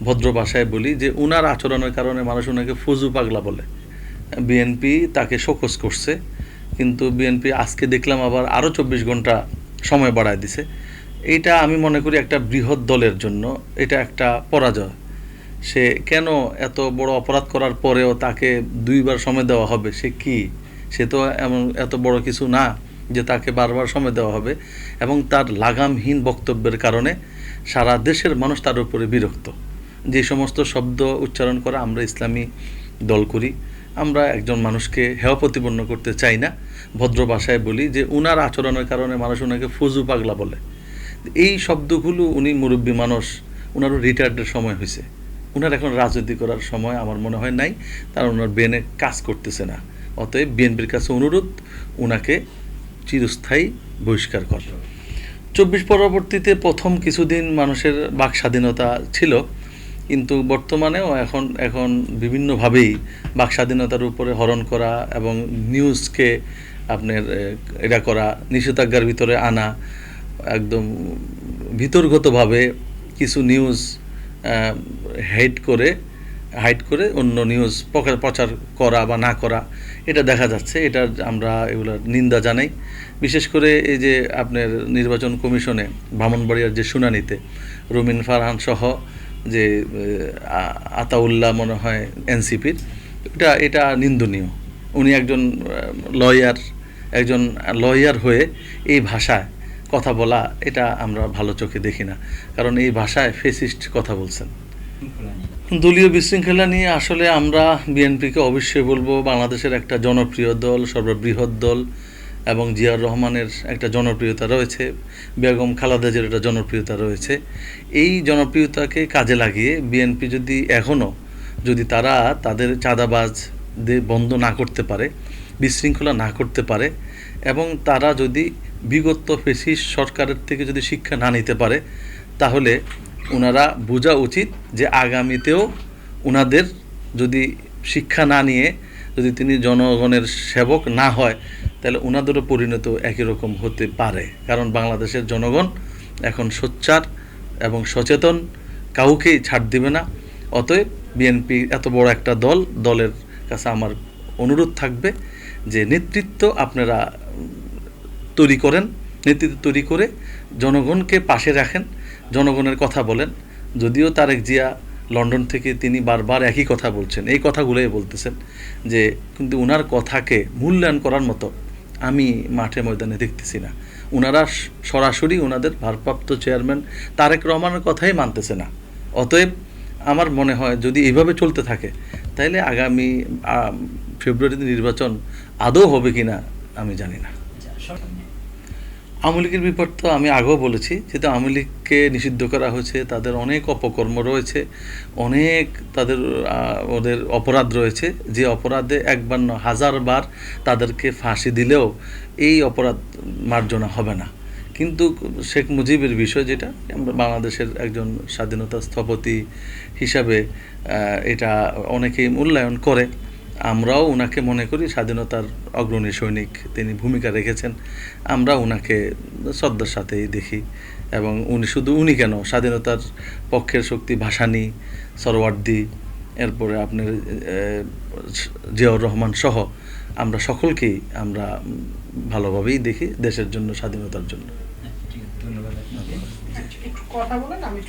ভদ্র ভাষায় বলি যে উনার আচরণের কারণে মানুষ ওনাকে ফুজু পাগলা বলে। বিএনপি তাকে শোকস করছে, কিন্তু বিএনপি আজকে দেখলাম আবার আরও চব্বিশ ঘণ্টা সময় বাড়ায় দিছে। এইটা আমি মনে করি একটা বৃহৎ দলের জন্য, এটা একটা পরাজয়। সে কেন এত বড় অপরাধ করার পরেও তাকে দুইবার সময় দেওয়া হবে? সে কি? সে তো এমন এত বড় কিছু না যে তাকে বারবার সময় দেওয়া হবে। এবং তার লাগামহীন বক্তব্যের কারণে সারা দেশের মানুষ তার উপরে বিরক্ত। যে সমস্ত শব্দ উচ্চারণ করা আমরা ইসলামী দল করি, আমরা একজন মানুষকে হেয় প্রতিপন্ন করতে চাই না, ভদ্র ভাষায় বলি যে উনার আচরণের কারণে মানুষ ওনাকে ফুজু পাগলা বলে। এই শব্দগুলো উনি মুরব্বী মানুষ ওনারও রিটায়ার্ডের সময় হয়েছে। ওনার এখন রাজনীতি করার সময় আমার মনে হয় নাই তার ওনার ব্রেনে কাজ করতেছে না। অতএব বিএনপির কাছে অনুরোধ ওনাকে চিরস্থায়ী বহিষ্কার কর। চব্বিশ পরবর্তীতে প্রথম কিছুদিন মানুষের বাক স্বাধীনতা ছিল। কিন্তু বর্তমানেও এখন এখন বিভিন্নভাবেই বাক স্বাধীনতার উপরে হরণ করা এবং নিউজকে আপনার এটা করা, নিষেধাজ্ঞার ভিতরে আনা, একদম ভিতরগতভাবে কিছু নিউজ হেড করে, হাইড করে অন্য নিউজ প্রচার করা বা না করা, এটা দেখা যাচ্ছে। এটা আমরা এগুলোর নিন্দা জানাই। বিশেষ করে এই যে আপনার নির্বাচন কমিশনে ব্রাহ্মণবাড়িয়ার যে শুনানিতে রুমিন ফারহান সহ যে আতাউল্লাহ মনে হয় এনসিপির, এটা এটা নিন্দনীয়। উনি একজন লয়ার একজন লয়ার হয়ে এই ভাষায় কথা বলা, এটা আমরা ভালো চোখে দেখি না। কারণ এই ভাষায় ফেসিস্ট কথা বলছেন। দলীয় বিশৃঙ্খলা নিয়ে আসলে আমরা বিএনপিকে অবশ্যই বলব, বাংলাদেশের একটা জনপ্রিয় দল, সর্ববৃহৎ দল এবং জিয়ার রহমানের একটা জনপ্রিয়তা রয়েছে, বেগম খালেদা জিয়ার একটা জনপ্রিয়তা রয়েছে। এই জনপ্রিয়তাকে কাজে লাগিয়ে বিএনপি যদি এখনও যদি তারা তাদের চাঁদাবাজ বন্ধ না করতে পারে, বিশৃঙ্খলা না করতে পারে, এবং তারা যদি বিগত ফেসিস সরকারের থেকে যদি শিক্ষা না নিতে পারে, তাহলে ওনারা বোঝা উচিত যে আগামীতেও ওনাদের যদি শিক্ষা না নিয়ে যদি তিনি জনগণের সেবক না হয়, তাহলে ওনাদেরও পরিণত একই রকম হতে পারে। কারণ বাংলাদেশের জনগণ এখন সোচ্চার এবং সচেতন, কাউকেই ছাড় দিবে না। অতএব বিএনপি এত বড় একটা দল, দলের কাছে আমার অনুরোধ থাকবে যে নেতৃত্ব আপনারা তৈরি করেন, নেতৃত্ব তৈরি করে জনগণকে পাশে রাখেন, জনগণের কথা বলেন। যদিও তারেক জিয়া লন্ডন থেকে তিনি বারবার একই কথা বলছেন, এই কথাগুলোই বলতেছেন যে, কিন্তু উনার কথাকে মূল্যায়ন করার মতো আমি মাঠে ময়দানে দেখতেছি না। ওনারা সরাসরি ওনাদের ভারপ্রাপ্ত চেয়ারম্যান তারেক রহমানের কথাই মানতেছে না। অতএব আমার মনে হয় যদি এইভাবে চলতে থাকে তাহলে আগামী ফেব্রুয়ারিতে নির্বাচন আদৌ হবে কিনা আমি জানি না। আওয়ামী লীগের বিপদ তো আমি আগেও বলেছি, যেহেতু আওয়ামী লীগকে নিষিদ্ধ করা হয়েছে, তাদের অনেক অপকর্ম রয়েছে, অনেক তাদের ওদের অপরাধ রয়েছে, যে অপরাধে একবার না হাজারবার তাদেরকে ফাঁসি দিলেও এই অপরাধ মার্জনা হবে না। কিন্তু শেখ মুজিবের বিষয় যেটা, আমরা বাংলাদেশের একজন স্বাধীনতা স্থপতি হিসাবে এটা অনেকেই মূল্যায়ন করে। আমরাও ওনাকে মনে করি স্বাধীনতার অগ্রণী সৈনিক তিনি ভূমিকা রেখেছেন। আমরা ওনাকে শ্রদ্ধার সাথেই দেখি এবং উনি শুধু উনি কেন স্বাধীনতার পক্ষের শক্তি ভাসানি সরওয়ার্দি এরপরে আপনার জিয়াউর রহমান সহ আমরা সকলকেই আমরা ভালোভাবেই দেখি দেশের জন্য স্বাধীনতার জন্য। ধন্যবাদ কথা বলেন আমি